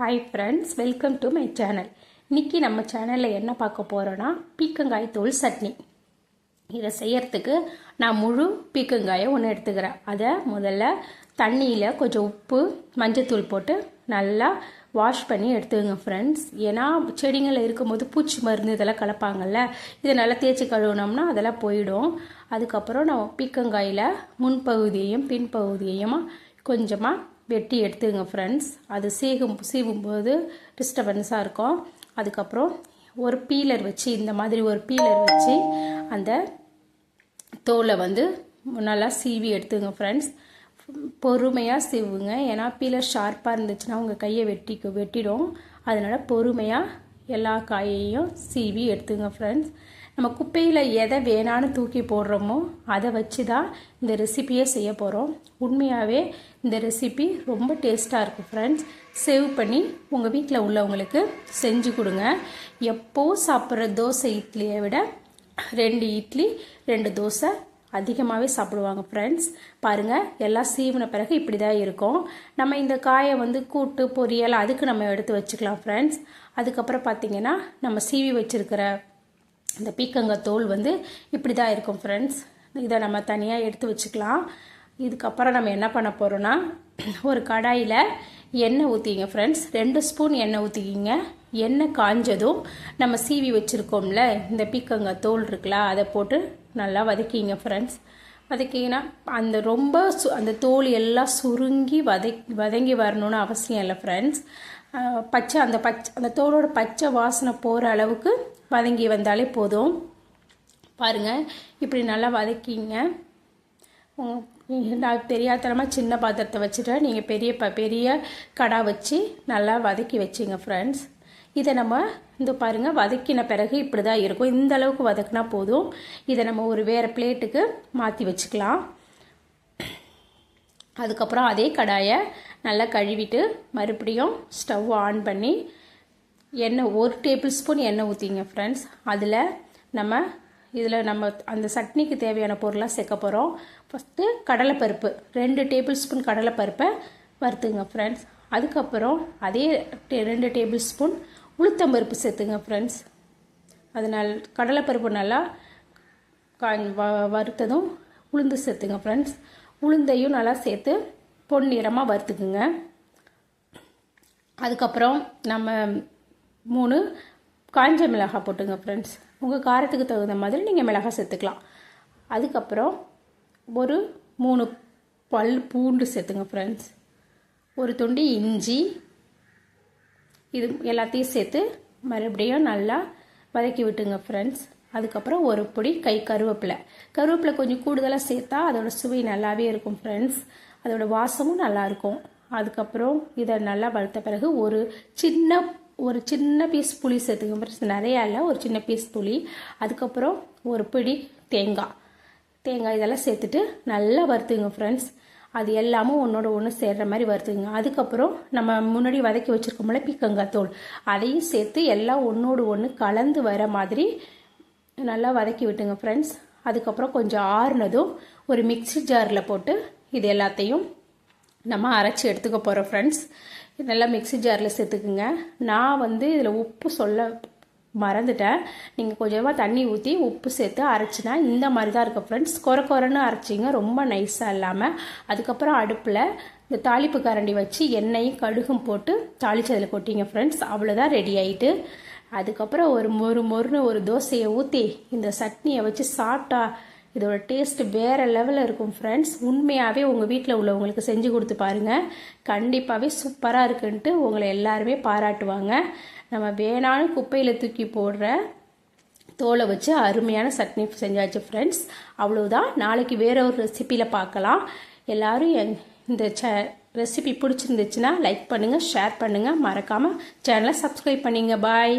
Hi friends welcome to my channel இன்றைக்கி நம்ம சேனலில் என்ன பார்க்க போகிறோன்னா பீக்கங்காய் தோல் சட்னி. இதை செய்யறதுக்கு நான் முழு பீக்கங்காயை ஒன்று எடுத்துக்கிறேன். அதை முதல்ல தண்ணியில் கொஞ்சம் உப்பு மஞ்சத்தூள் போட்டு நல்லா வாஷ் பண்ணி எடுத்துக்கோங்க ஃப்ரெண்ட்ஸ் ஏன்னா செடிங்களில் இருக்கும்போது பூச்சி மருந்து இதெல்லாம் கலப்பாங்கல்ல இதை நல்லா தேய்ச்சி கழுவுனோம்னா அதெல்லாம் போயிடும். அதுக்கப்புறம் நான் பீக்கங்காயில் முன்பகுதியையும் பின்பகுதியையும் கொஞ்சமாக வெட்டி எடுத்துங்க ஃப்ரெண்ட்ஸ் அது சீகும் சீவும்போது டிஸ்டர்பன்ஸாக இருக்கும். அதுக்கப்புறம் ஒரு பீலர் வச்சு இந்த மாதிரி ஒரு பீலர் வச்சு அந்த தோலை வந்து நல்லா சீவி எடுத்துங்க ஃப்ரெண்ட்ஸ் பொறுமையாக சீவுங்க. ஏன்னா பீலர் ஷார்ப்பாக இருந்துச்சுன்னா உங்கள் கையை வெட்டி வெட்டிடும். அதனால் பொறுமையாக எல்லா காயையும் சீவி எடுத்துங்க ஃப்ரெண்ட்ஸ் நம்ம குப்பையில் எதை வேணான்னு தூக்கி போடுறோமோ அதை வச்சு தான் இந்த ரெசிபியை செய்ய போகிறோம் உண்மையாகவே இந்த ரெசிபி ரொம்ப டேஸ்ட்டாக இருக்கும் ஃப்ரெண்ட்ஸ் சேவ் பண்ணி உங்கள் வீட்டில் உள்ளவங்களுக்கு செஞ்சு கொடுங்க. எப்போ சாப்பிட்ற தோசை இட்லியை விட ரெண்டு இட்லி ரெண்டு தோசை அதிகமாகவே சாப்பிடுவாங்க ஃப்ரெண்ட்ஸ் பாருங்கள் எல்லாம் சீவின பிறகு இப்படி தான் இருக்கும். நம்ம இந்த காயை வந்து கூட்டு பொரியல் அதுக்கு நம்ம எடுத்து வச்சுக்கலாம் ஃப்ரெண்ட்ஸ் அதுக்கப்புறம் பார்த்திங்கன்னா நம்ம சீவி வச்சுருக்கிற இந்த பீக்கங்காய் தோல் வந்து இப்படி தான் இருக்கும் ஃப்ரெண்ட்ஸ் இதை நம்ம தனியாக எடுத்து வச்சுக்கலாம். இதுக்கப்புறம் நம்ம என்ன பண்ண போகிறோன்னா ஒரு கடாயில் எண்ணெய் ஊற்றிங்க ஃப்ரெண்ட்ஸ் ரெண்டு ஸ்பூன் எண்ணெய் ஊற்றிக்கிங்க எண்ணெய் காஞ்சதும் நம்ம சீவி வச்சுருக்கோம்ல இந்த பீக்கங்காய் தோல் இருக்குல்ல அதை போட்டு நல்லா வதக்கிங்க ஃப்ரெண்ட்ஸ் வதக்கிங்கன்னா அந்த ரொம்ப சு அந்த தோல் எல்லாம் சுருங்கி வதக் வதங்கி வரணும்னு அவசியம் இல்லை ஃப்ரெண்ட்ஸ் பச்சை அந்த பச்சை அந்த தோலோட பச்சை வாசனை போகிற அளவுக்கு வதங்கி வந்தாலே போதும். பாருங்கள் இப்படி நல்லா வதக்கிங்க. நான் தெரியாதனமாக சின்ன பாத்திரத்தை வச்சுட்டேன். நீங்கள் பெரிய ப பெரிய கடா வச்சு நல்லா வதக்கி வச்சுங்க ஃப்ரெண்ட்ஸ் இதை நம்ம இந்த பாருங்கள் வதக்கின பிறகு இப்படி தான் இருக்கும். இந்த அளவுக்கு வதக்கினா போதும். இதை நம்ம ஒரு வேறு பிளேட்டுக்கு மாற்றி வச்சுக்கலாம். அதுக்கப்புறம் அதே கடாயை நல்லா கழுவிட்டு மறுபடியும் ஸ்டவ் ஆன் பண்ணி எண்ணெய் ஒரு டேபிள் ஸ்பூன் எண்ணெய் ஊற்றிங்க ஃப்ரெண்ட்ஸ் அதில் நம்ம இதில் நம்ம அந்த சட்னிக்கு தேவையான பொருளாக சேர்க்க போகிறோம் ஃபஸ்ட்டு கடலைப்பருப்பு ரெண்டு டேபிள் ஸ்பூன் கடலைப்பருப்பை வறுத்துங்க ஃப்ரெண்ட்ஸ் அதுக்கப்புறம் அதே ரெண்டு டேபிள் ஸ்பூன் உளுத்தம்பருப்பு சேர்த்துங்க ஃப்ரெண்ட்ஸ் அதனால் கடலைப்பருப்பு நல்லா கா வறுத்ததும் உளுந்து சேர்த்துங்க ஃப்ரெண்ட்ஸ் உளுந்தையும் நல்லா சேர்த்து பொன்னிறமாக வறுத்துக்குங்க. அதுக்கப்புறம் நம்ம மூணு காஞ்ச மிளகாய் போட்டுங்க ஃப்ரெண்ட்ஸ் உங்கள் காரத்துக்கு தகுந்த மாதிரி நீங்கள் மிளகாய் சேர்த்துக்கலாம். அதுக்கப்புறம் ஒரு மூணு பல் பூண்டு சேர்த்துங்க ஃப்ரெண்ட்ஸ் ஒரு துண்டு இஞ்சி இது எல்லாத்தையும் சேர்த்து மறுபடியும் நல்லா வதக்கி விட்டுங்க ஃப்ரெண்ட்ஸ் அதுக்கப்புறம் ஒரு பொடி கை கருவேப்பிலை. கருவேப்பிலை கொஞ்சம் கூடுதலாக சேர்த்தா அதோட சுவை நல்லாவே இருக்கும் ஃப்ரெண்ட்ஸ் அதோட வாசமும் நல்லாயிருக்கும் அதுக்கப்புறம் இதை நல்லா வளர்த்த பிறகு ஒரு சின்ன ஒரு சின்ன பீஸ் புளி சேர்த்துக்க நிறையா இல்லை ஒரு சின்ன பீஸ் புளி. அதுக்கப்புறம் ஒரு பிடி தேங்காய். தேங்காய் இதெல்லாம் சேர்த்துட்டு நல்லா வறுத்துங்க ஃப்ரெண்ட்ஸ் அது எல்லாமும் ஒன்றோட ஒன்று சேர்கிற மாதிரி வறுத்துங்க அதுக்கப்புறம் நம்ம முன்னாடி வதக்கி வச்சுருக்கோம்ல பீக்கங்காய் தோல். அதையும் சேர்த்து எல்லாம் ஒன்றோடு ஒன்று கலந்து வர மாதிரி நல்லா வதக்கி விட்டுங்க ஃப்ரெண்ட்ஸ் அதுக்கப்புறம் கொஞ்சம் ஆறுனதும் ஒரு மிக்சி ஜாரில் போட்டு இது எல்லாத்தையும் நம்ம அரைச்சி எடுத்துக்க போகிறோம் ஃப்ரெண்ட்ஸ் நல்லா மிக்சி ஜாரில் சேர்த்துக்குங்க. நான் வந்து இதில் உப்பு சொல்ல மறந்துட்டேன். நீங்கள் கொஞ்சமாக தண்ணி ஊற்றி உப்பு சேர்த்து அரைச்சினா இந்த மாதிரி தான் இருக்கும் ஃப்ரெண்ட்ஸ் குறை குறைன்னு அரைச்சிங்க ரொம்ப நைஸாக இல்லாமல் அதுக்கப்புறம் அடுப்பில் இந்த தாளிப்பு கரண்டி வச்சு எண்ணெயும் கடுகும் போட்டு தாளிச்சதில் கொட்டிங்க ஃப்ரெண்ட்ஸ் அவ்வளோதான் ரெடி ஆகிட்டு அதுக்கப்புறம் ஒரு மொறு மொறுன்னு ஒரு தோசையை ஊற்றி இந்த சட்னியை வச்சு சாப்பிட்டா இதோட டேஸ்ட் வேறு லெவலில் இருக்கும் ஃப்ரெண்ட்ஸ் உண்மையாகவே உங்கள் வீட்டில் உள்ளவங்களுக்கு செஞ்சு கொடுத்து பாருங்கள் கண்டிப்பாகவே சூப்பராக இருக்குன்ட்டு உங்களை எல்லாருமே பாராட்டுவாங்க. நம்ம வேணாலும் குப்பையில் தூக்கி போடுற தோலை வச்சு அருமையான சட்னி செஞ்சாச்சு ஃப்ரெண்ட்ஸ் அவ்வளோதான் நாளைக்கு வேற ஒரு ரெசிப்பியில் பார்க்கலாம். எல்லோரும் இந்த ச ரெசிபி பிடிச்சிருந்துச்சுன்னா லைக் பண்ணுங்கள் ஷேர் பண்ணுங்கள் மறக்காமல் சேனலை சப்ஸ்கிரைப் பண்ணிங்க. பாய்